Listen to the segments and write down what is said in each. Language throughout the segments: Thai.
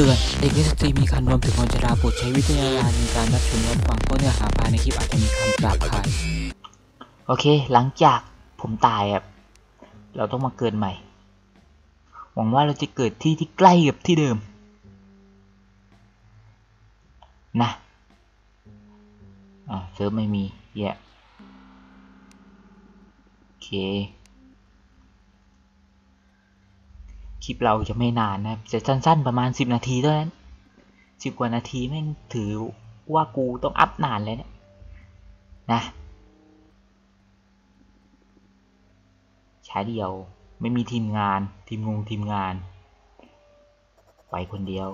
ตือนเด็กและสตรีมีคันรวมถึงคนชราโปรดใช้วิจารณญาณในการรับชมรับฟังเพราะเนื้อหาภายในคลิปอาจจะมีคำหยาบคายโอเค หลังจากผมตายอะเราต้องมาเกิดใหม่ หวังว่าเราจะเกิดที่ที่ใกล้กับที่เดิม นะอ่าเซิร์ฟไม่มีแย่โอเค คลิปเราจะไม่นานนะครับจะสั้น ๆ ประมาณ 10 นาทีเท่านั้น10กว่านาทีแม่งถือว่ากูต้องอัพนานเลยเนะี่ยนะใช้เดียวไม่มีทีมงานทีมงงทีมงาน ไปคนเดียว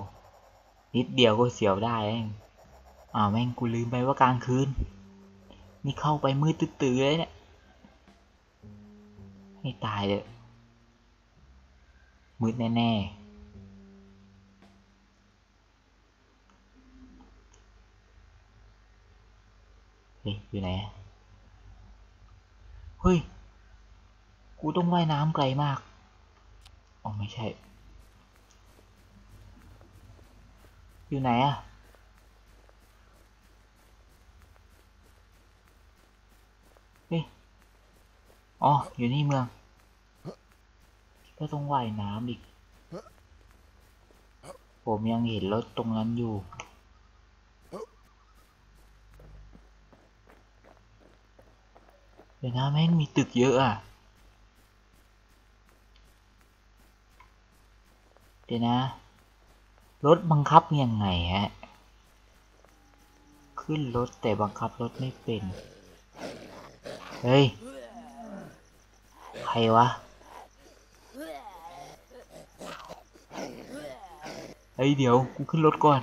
นิดเดียวก็เสียวได้เองอ้าวแม่งกูลืมไปว่ากลางคืน นี่เข้าไปมืดตื้อๆเลยเนี่ยให้ตายเลย มืดแน่ๆเฮ้ยอยู่ไหน เฮ้ย กูต้องว่ายน้ำไกลมาก อ๋อ ไม่ใช่ อยู่ไหนอะเฮ้ย อ๋อ อยู่นี่เมือง ก็ต้องว่ายน้ำอีก ผมยังเห็นรถตรงนั้นอยู่ เดี๋ยวนะแม่งมีตึกเยอะอะ เดี๋ยวนะ รถบังคับยังไงฮะ ขึ้นรถแต่บังคับรถไม่เป็น เฮ้ย ใครวะ เฮ้ยเดี๋ยวกูขึ้นรถก่อน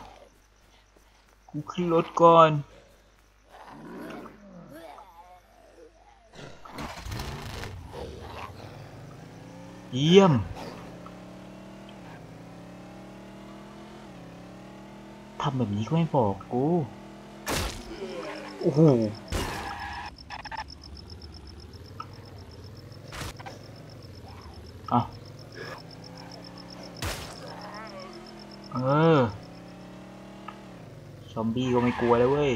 กูขึ้นรถก่อน เยี่ยม ทำแบบนี้ก็ไม่บอกกู โอ้โห เออ ซอมบี้ก็ไม่กลัวแล้วเว้ย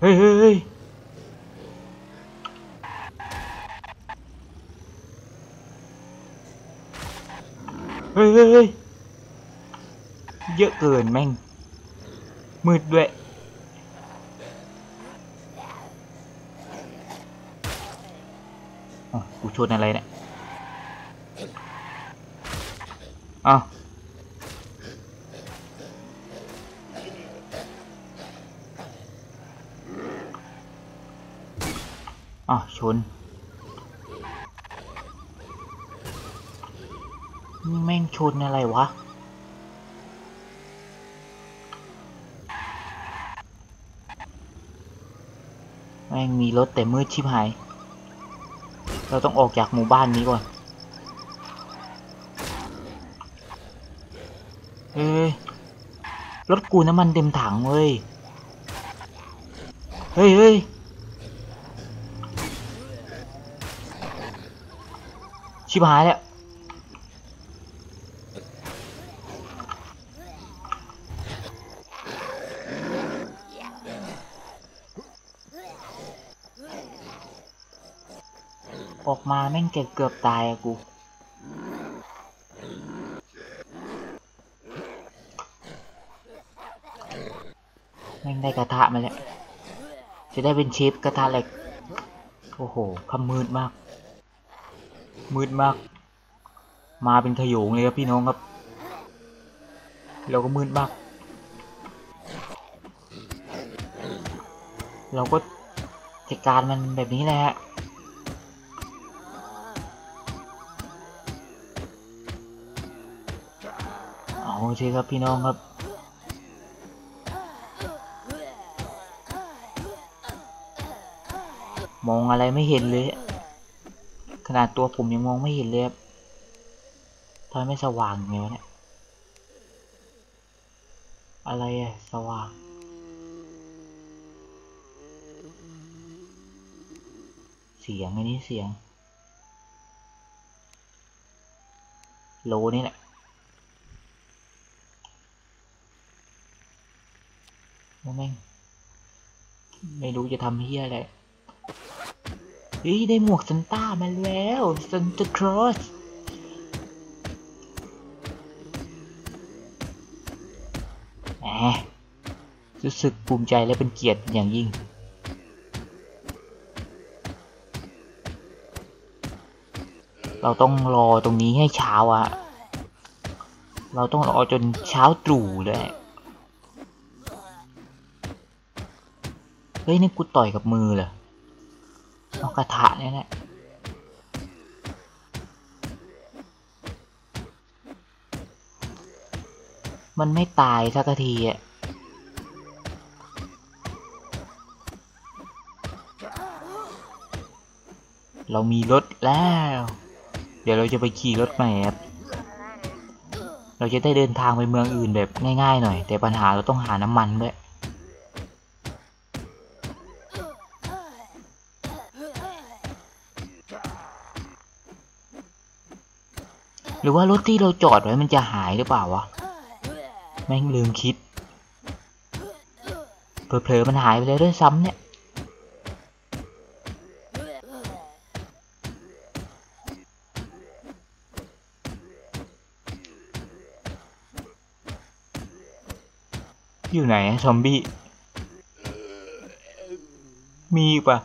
เฮ้ยเฮ้ยเฮ้ยเฮ้ยเฮ้ยเฮ้ยเยอะเกินแม่ง มืดด้วย อ๋อ กูชนอะไรเนี่ยอ้าวอ้าวชนนี่แม่งชนอะไรวะแม่งมีรถแต่มืดชิบหาย เราต้องออกจากหมู่บ้านนี้ก่อนเฮ้ยรถกูน้ำมันเต็มถังเว้ย เฮ้ยเฮ้ยชิบหายแล้ว ออกมาแม่งเกือบเกือบตายอะกูแม่งได้กระทะมาแล้ว จะได้เป็นเชฟกระทะเหล็ก โอ้โหคำมืดมาก มืดมาก มาเป็นขยงเลยครับพี่น้องครับ เราก็มืดมาก เราก็จัดการมันแบบนี้แหละ เอาสิครับพี่น้องครับ มองอะไรไม่เห็นเลย ขนาดตัวผมยังมองไม่เห็นเลยครับทำไมไม่สว่างไงวะเนี่ยอะไรอะสว่างเสียงอันนี้เสียง โลนี่แหละโอ้ แม่ง ไม่รู้จะทำเฮียอะไรเฮ้ยได้หมวกซันต้ามาแล้วซันตาครอสแหมรู้สึกภูมิใจและเป็นเกียรติอย่างยิ่งเราต้องรอตรงนี้ให้เช้าอะ เราต้องรอจนเช้าตรู่เลย เฮ้ยนี่กูต่อยกับมือเหรอเอากระทะเนี่ยแหละมันไม่ตายสักทีอะเรามีรถแล้ว เดี๋ยวเราจะไปขี่รถใหม่ครับ เราจะได้เดินทางไปเมืองอื่นแบบง่ายๆหน่อย แต่ปัญหาเราต้องหาน้ำมันด้วย หรือว่ารถที่เราจอดไว้มันจะหายหรือเปล่าวะ แม่งลืมคิด เผลอๆมันหายไปแล้วด้วยซ้ำเนี่ย อยู่ไหนซอมบี้ มีปะ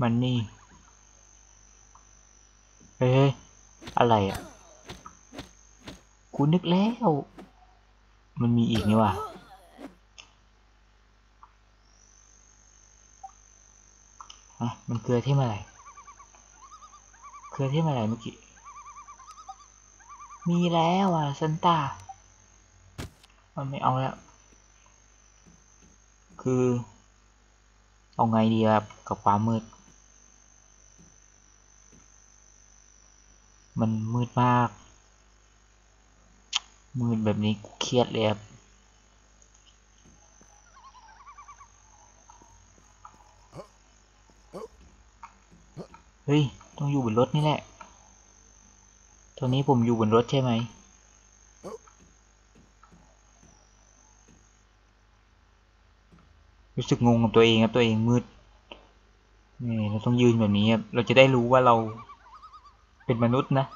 มันนี่ เฮ้ย อะไรอะกูนึกแล้ว มันมีอีกนี่ว่ะฮะมันเกลือที่อะไร เกลือที่อะไรเมื่อกี้ มีแล้วอะซันต้า มันไม่เอาแล้ว คือ เอาไงดีครับกับความมืด มันมืดมาก มืดแบบนี้กูเครียดเลยครับเฮ้ย ต้องอยู่บนรถนี่แหละ ตอนนี้ผมอยู่บนรถใช่ไหม รู้สึกงงกับตัวเองครับตัวเองมืดนี่เราต้องยืนแบบนี้ครับ เราจะได้รู้ว่าเรา เป็นมนุษย์นะ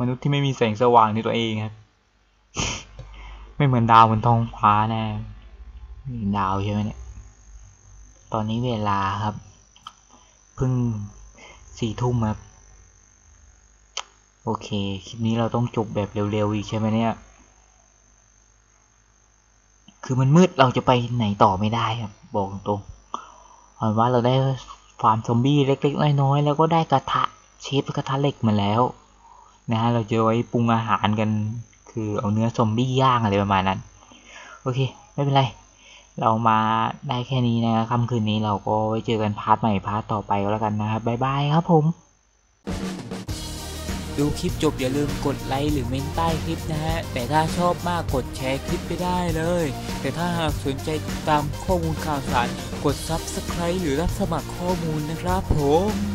มนุษย์ที่ไม่มีแสงสว่างในตัวเองครับ ไม่เหมือนดาวบนท้องฟ้าน่มีดาวใช่ไหมเนี่ย ตอนนี้เวลาครับ เพิ่งสี่ทุ่มครับ โอเค คลิปนี้เราต้องจบแบบเร็วๆอีกใช่ไหมเนี่ย คือมันมืดเราจะไปไหนต่อไม่ได้ครับ บอกตรงๆเอาว่าเราได้ ฟาร์มซอมบี้เล็กๆน้อยๆแล้วก็ได้กระทะเชฟกระทะเหล็กมาแล้วนะฮะเราจะไว้ปรุงอาหารกัน คือเอาเนื้อซอมบี้ย่างอะไรประมาณนั้น โอเค ไม่เป็นไร เรามาได้แค่นี้นะค่ำคืนนี้เราก็ไว้เจอกันพาร์ทใหม่พาร์ทต่อไปก็แล้วกันนะครับบ๊ายบายครับผม ดูคลิปจบอย่าลืมกดไลค์หรือเมนใต้คลิปนะฮะ แต่ถ้าชอบมากกดแชร์คลิปไปได้เลย แต่ถ้าหากสนใจติดตามข้อมูลข่าวสาร กด Subscribe หรือรับสมัครข้อมูลนะครับผม